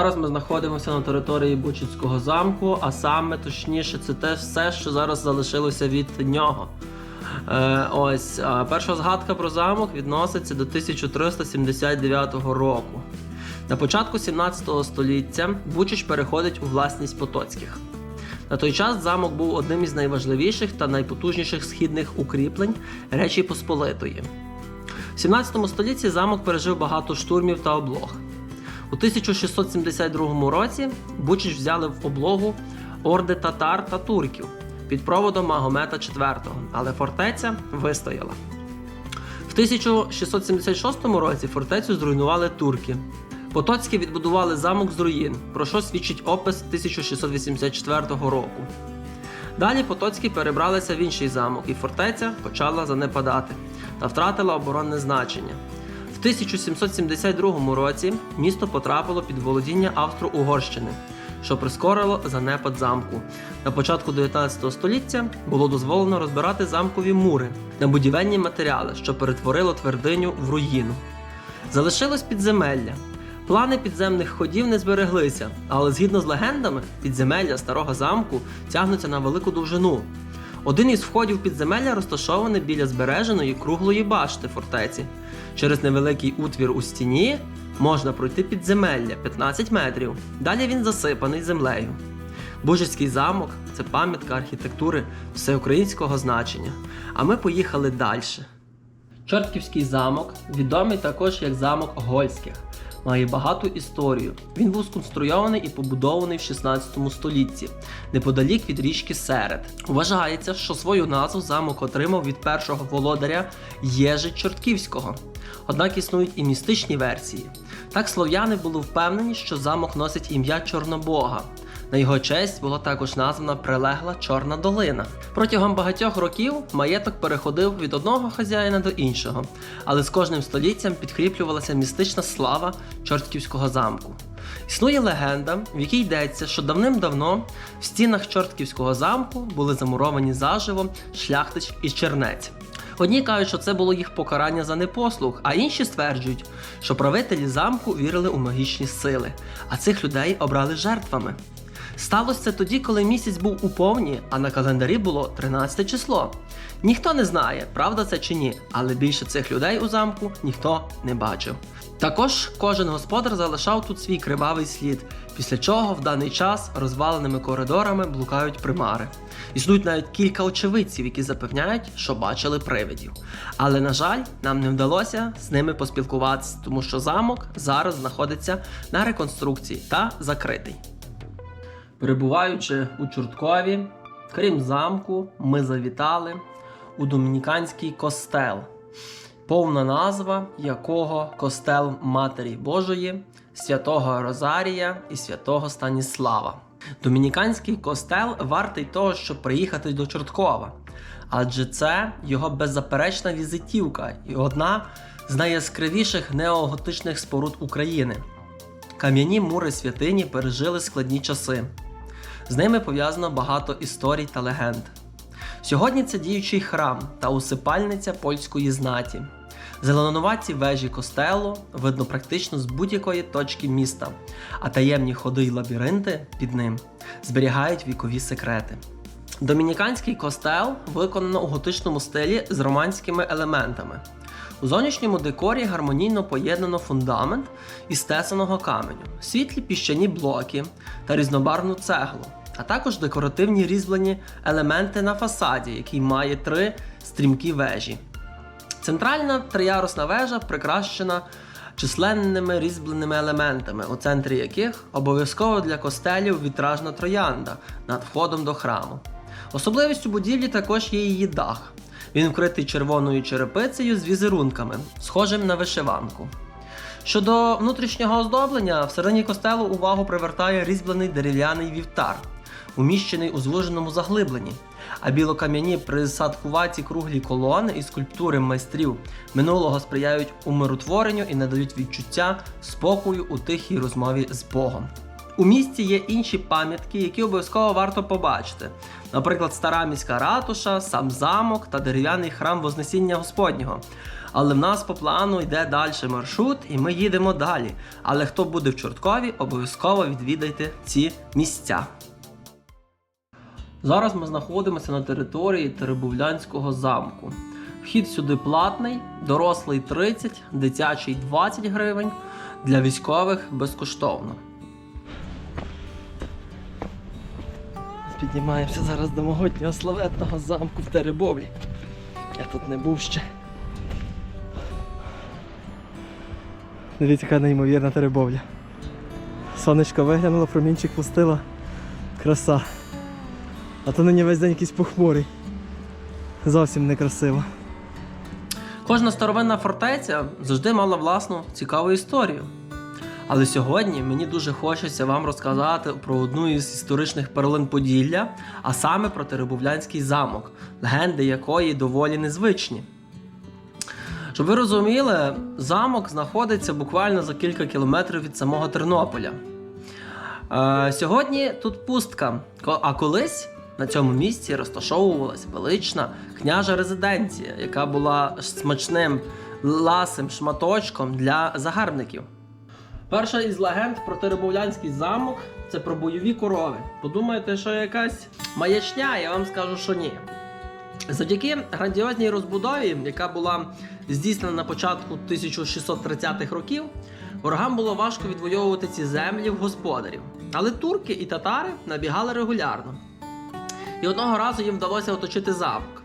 Зараз ми знаходимося на території Бучицького замку, а саме точніше, це те все, що зараз залишилося від нього. Е, ось перша згадка про замок відноситься до 1379 року. На початку 17 століття Бучич переходить у власність Потоцьких. На той час замок був одним із найважливіших та найпотужніших східних укріплень Речі Посполитої. В 17 столітті замок пережив багато штурмів та облог. У 1672 році Бучич взяли в облогу орди татар та турків під проводом Магомета IV, але фортеця вистояла. В 1676 році фортецю зруйнували турки. Потоцькі відбудували замок з руїн, про що свідчить опис 1684 року. Далі Потоцькі перебралися в інший замок, і фортеця почала занепадати та втратила оборонне значення. В 1772 році місто потрапило під володіння Австро-Угорщини, що прискорило занепад замку. На початку 19 століття було дозволено розбирати замкові мури на будівельні матеріали, що перетворило твердиню в руїну. Залишилось підземелля. Плани підземних ходів не збереглися, але згідно з легендами, підземелля старого замку тягнуться на велику довжину. Один із входів підземелля розташований біля збереженої круглої башти фортеці. Через невеликий утвір у стіні можна пройти підземелля 15 метрів. Далі він засипаний землею. Бужицький замок це пам'ятка архітектури всеукраїнського значення. А ми поїхали далі. Чортківський замок відомий також як замок Гольських. Має багату історію. Він був сконструйований і побудований в 16 столітті, неподалік від річки Серед. Вважається, що свою назву замок отримав від першого володаря Єжи Чортківського. Однак існують і містичні версії. Так слов'яни були впевнені, що замок носить ім'я Чорнобога. На його честь була також названа прилегла Чорна долина. Протягом багатьох років маєток переходив від одного хазяїна до іншого, але з кожним століттям підкріплювалася містична слава Чортківського замку. Існує легенда, в якій йдеться, що давним-давно в стінах Чортківського замку були замуровані заживо шляхтич і чернець. Одні кажуть, що це було їх покарання за непослух, а інші стверджують, що правителі замку вірили у магічні сили, а цих людей обрали жертвами. Сталося це тоді, коли місяць був у повні, а на календарі було 13 число. Ніхто не знає, правда це чи ні, але більше цих людей у замку ніхто не бачив. Також кожен господар залишав тут свій кривавий слід, після чого в даний час розваленими коридорами блукають примари. Існують навіть кілька очевидців, які запевняють, що бачили привидів. Але, на жаль, нам не вдалося з ними поспілкуватися, тому що замок зараз знаходиться на реконструкції та закритий. Перебуваючи у Чорткові, крім замку, ми завітали у Домініканський костел, повна назва якого костел Матері Божої, святого Розарія і святого Станіслава. Домініканський костел вартий того, щоб приїхати до Чорткова, адже це його беззаперечна візитівка і одна з найяскравіших неоготичних споруд України. Кам'яні мури святині пережили складні часи. З ними пов'язано багато історій та легенд. Сьогодні це діючий храм та усипальниця польської знаті. Зеленонуваті вежі костелу видно практично з будь-якої точки міста, а таємні ходи й лабіринти під ним зберігають вікові секрети. Домініканський костел виконано у готичному стилі з романськими елементами. У зовнішньому декорі гармонійно поєднано фундамент із тесаного каменю, світлі піщані блоки та різнобарвну цеглу, а також декоративні різьблені елементи на фасаді, який має три стрімкі вежі. Центральна триярусна вежа прикрашена численними різьбленими елементами, у центрі яких обов'язково для костелів вітражна троянда над входом до храму. Особливістю будівлі також є її дах. Він вкритий червоною черепицею з візерунками, схожим на вишиванку. Щодо внутрішнього оздоблення, всередині костелу увагу привертає різьблений дерев'яний вівтар, уміщений у звуженому заглибленні, а білокам'яні присадкуваті круглі колони і скульптури майстрів минулого сприяють умиротворенню і надають відчуття спокою у тихій розмові з Богом. У місті є інші пам'ятки, які обов'язково варто побачити. Наприклад, стара міська ратуша, сам замок та дерев'яний храм Вознесіння Господнього. Але в нас по плану йде далі маршрут, і ми їдемо далі. Але хто буде в Чорткові, обов'язково відвідайте ці місця. Зараз ми знаходимося на території Теребовлянського замку. Вхід сюди платний, дорослий 30, дитячий 20 гривень, для військових безкоштовно. Піднімаємося зараз до могутнього славетного замку в Теребовлі. Я тут не був ще. Дивіться, яка неймовірна теребовля. Сонечко виглянуло, промінчик пустило. Краса. А то нині весь день якийсь похмурий. Зовсім некрасиво. Кожна старовинна фортеця завжди мала власну цікаву історію. Але сьогодні мені дуже хочеться вам розказати про одну із історичних перлин Поділля, а саме про Теребовлянський замок, легенди якої доволі незвичні. Щоб ви розуміли, замок знаходиться буквально за кілька кілометрів від самого Тернополя. Е, сьогодні тут пустка, а колись на цьому місці розташовувалась велична княжа резиденція, яка була смачним ласим шматочком для загарбників. Перша із легенд про Теребовлянський замок це про бойові корови. Подумаєте, що якась маячня, я вам скажу, що ні. Завдяки грандіозній розбудові, яка була здійснена на початку 1630-х років, ворогам було важко відвоювати ці землі в господарів. Але турки і татари набігали регулярно. І одного разу їм вдалося оточити замок.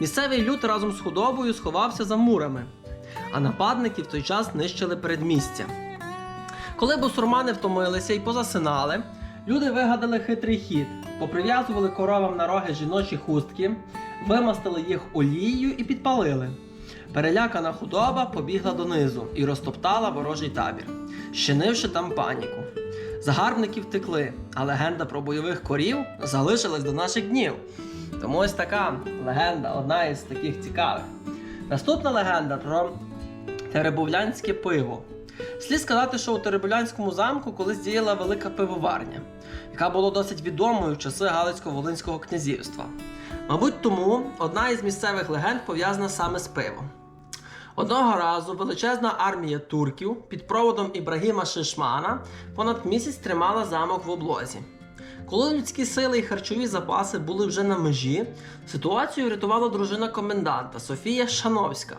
Місцевий люд разом з худобою сховався за мурами, а нападники в той час нищили передмістя. Коли бусурмани втомилися і позасинали, люди вигадали хитрий хід, поприв'язували коровам на роги жіночі хустки, вимастили їх олією і підпалили. Перелякана худоба побігла донизу і розтоптала ворожий табір, щинивши там паніку. Загарбники втекли, а легенда про бойових корів залишилась до наших днів. Тому ось така легенда, одна із таких цікавих. Наступна легенда про Теребовлянське пиво. Слід сказати, що у Теребовлянському замку колись діяла велика пивоварня, яка була досить відомою в часи Галицько-Волинського князівства. Мабуть, тому одна із місцевих легенд пов'язана саме з пивом. Одного разу величезна армія турків під проводом Ібрагіма Шишмана понад місяць тримала замок в облозі. Коли людські сили і харчові запаси були вже на межі, ситуацію рятувала дружина коменданта Софія Шановська.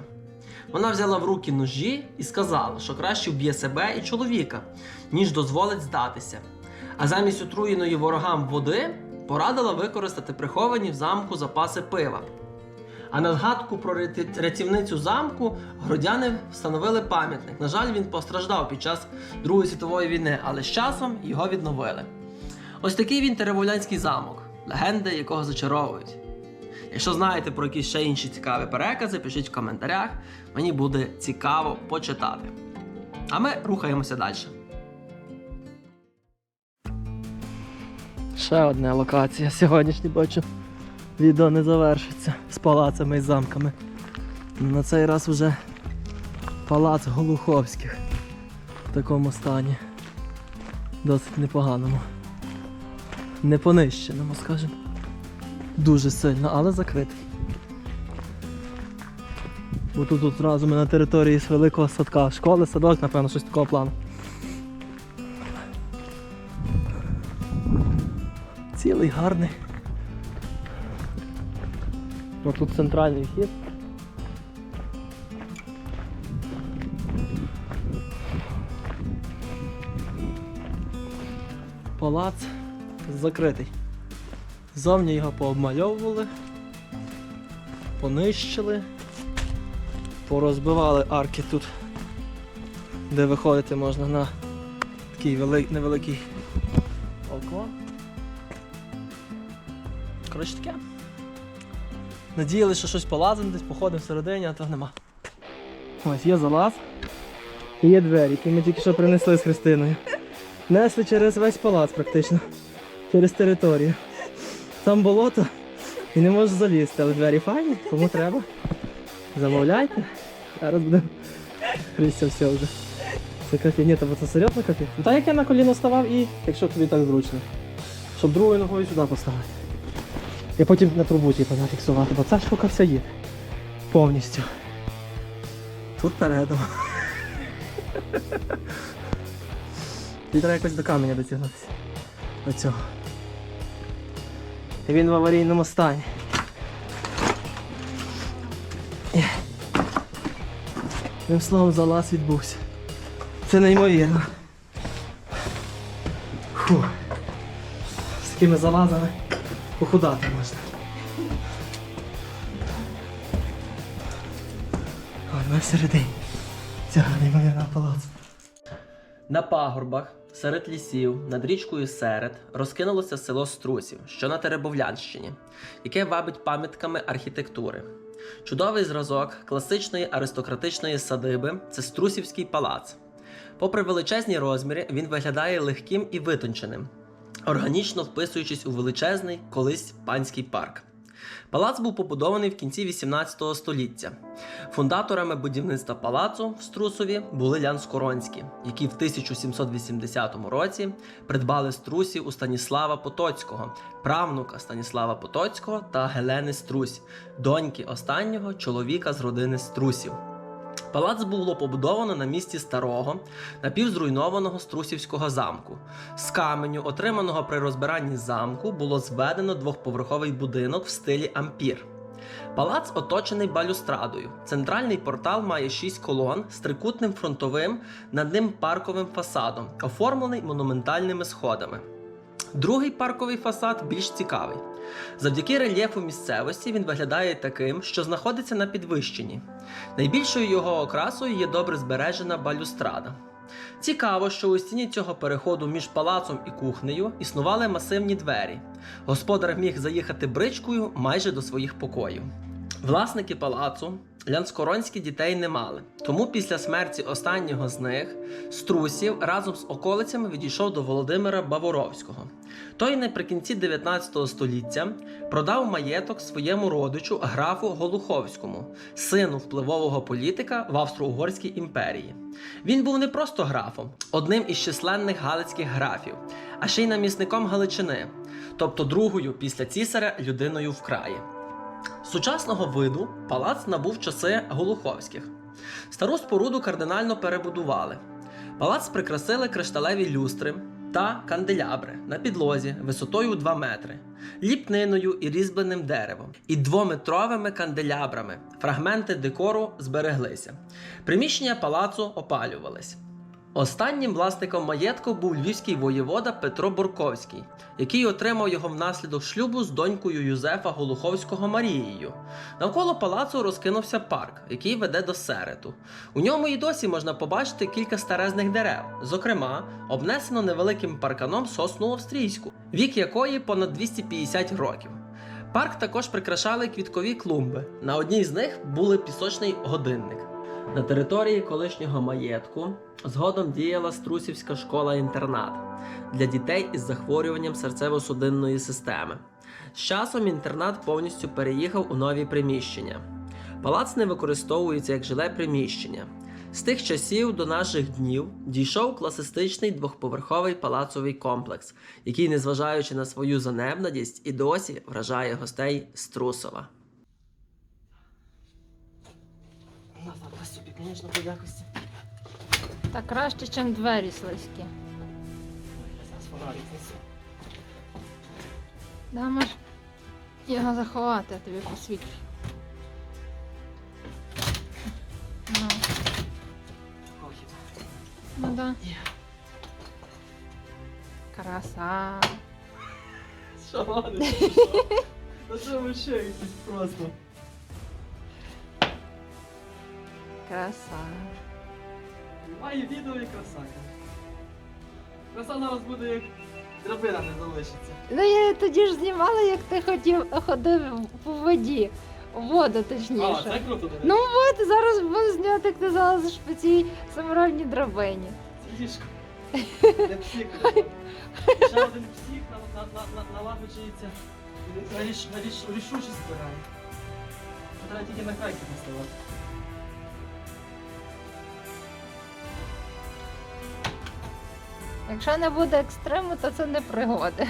Вона взяла в руки ножі і сказала, що краще вб'є себе і чоловіка, ніж дозволить здатися. А замість отруєної ворогам води порадила використати приховані в замку запаси пива. А на згадку про рятівницю замку гродяни встановили пам'ятник. На жаль, він постраждав під час Другої світової війни, але з часом його відновили. Ось такий він Тереволянський замок, легенди якого зачаровують. Якщо знаєте про якісь ще інші цікаві перекази, пишіть в коментарях. Мені буде цікаво почитати. А ми рухаємося далі. Ще одна локація. Сьогоднішній бачу. Відео не завершиться з палацами і замками. На цей раз вже палац Голуховських в такому стані. Досить непоганому. Не понищеному, скажімо. Дуже сильно, але закритий. Бо тут одразу ми на території з великого садка. Школи, садок, напевно, щось такого плану. Цілий гарний. Ось тут центральний вхід. Палац закритий. Зовні його пообмальовували, понищили, порозбивали арки тут, де виходити можна на такий вели- невеликий балкон. Коротше таке. Надіялися, що щось полазимо, десь походимо всередині, а то нема. Ось є залаз і є двері, які ми тільки що принесли з Христиною. Несли через весь палац практично. Через територію. Там болото і не можу залізти, але двері файні, кому треба. Замовляйте. Зараз будемо. Христя все вже Це капі, ні, тебе це серйозно капі? Ну так як я на коліно ставав і якщо тобі так зручно. Щоб другою ногою сюди поставити. І потім на трубу типу, зафіксувати, бо ця штука вся є. Повністю. Тут передом. Тобі треба якось до каменя дотягнутися. До цього. І він в аварійному стані. Тим словом, залаз відбувся. Це неймовірно. Фу. З такими залазами похудати можна. Ой, ми всередині. Цього неймовірного палацу. На пагорбах, серед лісів, над річкою Серед розкинулося село Струсів, що на Теребовлянщині, яке вабить пам'ятками архітектури. Чудовий зразок класичної аристократичної садиби це Струсівський палац. Попри величезні розміри, він виглядає легким і витонченим, органічно вписуючись у величезний колись панський парк. Палац був побудований в кінці 18 століття. Фундаторами будівництва палацу в Струсові були Лян Скоронські, які в 1780 році придбали струсів у Станіслава Потоцького, правнука Станіслава Потоцького та Гелени Струсь, доньки останнього чоловіка з родини Струсів. Палац було побудовано на місці старого, напівзруйнованого Струсівського замку. З каменю, отриманого при розбиранні замку, було зведено двохповерховий будинок в стилі ампір. Палац оточений балюстрадою. Центральний портал має шість колон з трикутним фронтовим, над ним парковим фасадом, оформлений монументальними сходами. Другий парковий фасад більш цікавий. Завдяки рельєфу місцевості він виглядає таким, що знаходиться на підвищенні. Найбільшою його окрасою є добре збережена балюстрада. Цікаво, що у стіні цього переходу між палацом і кухнею існували масивні двері. Господар міг заїхати бричкою майже до своїх покоїв. Власники палацу Лянскоронські дітей не мали, тому після смерті останнього з них Струсів разом з околицями відійшов до Володимира Баворовського. Той наприкінці 19 століття продав маєток своєму родичу графу Голуховському, сину впливового політика в Австро-Угорській імперії. Він був не просто графом, одним із численних галицьких графів, а ще й намісником Галичини, тобто другою після цісаря людиною в краї. Сучасного виду палац набув часи Голуховських. Стару споруду кардинально перебудували. Палац прикрасили кришталеві люстри та канделябри на підлозі висотою 2 метри, ліпниною і різьбленим деревом, і двометровими канделябрами. Фрагменти декору збереглися. Приміщення палацу опалювались. Останнім власником маєтку був львівський воєвода Петро Борковський, який отримав його внаслідок шлюбу з донькою Юзефа Голуховського Марією. Навколо палацу розкинувся парк, який веде до серету. У ньому і досі можна побачити кілька старезних дерев, зокрема, обнесено невеликим парканом сосну австрійську, вік якої понад 250 років. Парк також прикрашали квіткові клумби. На одній з них були пісочний годинник. На території колишнього маєтку згодом діяла Струсівська школа-інтернат для дітей із захворюванням серцево-судинної системи. З часом інтернат повністю переїхав у нові приміщення. Палац не використовується як жиле приміщення. З тих часів до наших днів дійшов класистичний двохповерховий палацовий комплекс, який, незважаючи на свою занебнадість, і досі вражає гостей Струсова. Назад собі, звісно, по якості. Та краще, ніж двері слизькі. Да, можеш його заховати, я тобі посвітлю. Ну, ну да. Краса. Ладно, що? Ну що ви ще якісь просто? Краса. Має відео і краса. Краса зараз буде як драбина не залишиться. Ну я тоді ж знімала, як ти хотів ходив по воді. Воду точніше. А, це круто, до речі. Ну от зараз буду зняти, як ти залазиш по цій саморобній драбині. Це ліжко. Не псих. Ще один псих на- на- на- на- налагоджується. На ріш- на ріш- рішучість збирає. Треба тільки на крайки поставати. Якщо не буде екстриму, то це не пригоди.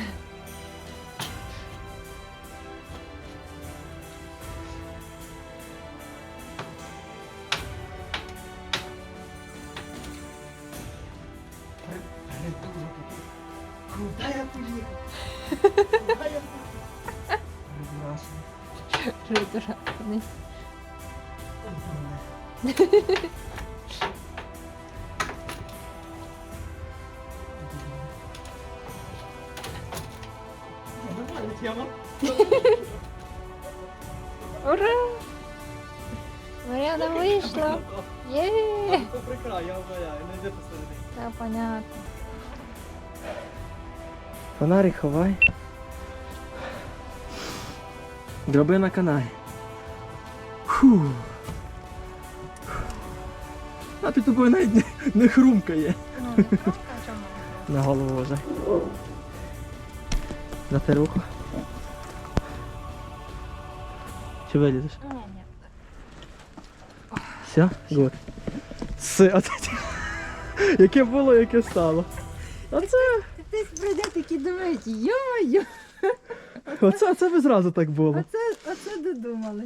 Куда я поїхав? Куда я Придурашний. Нормальна тема. Ура! Мар'яна вийшла! Є! Це прикрай, я вважаю, не йде посередині. Та понятно. Фонарик ховай. Дроби на каналі. Фу. А під тобою навіть не, не хрумкає. Ну, не просто чому. На голову вже. Дати руку. Чи вилізеш? Ні, ні. Все? Гуд. Все, це- Яке було, яке стало. Оце, Хтось прийде такі думають, йо-йо, оце, це ви зразу так було. оце, оце додумали.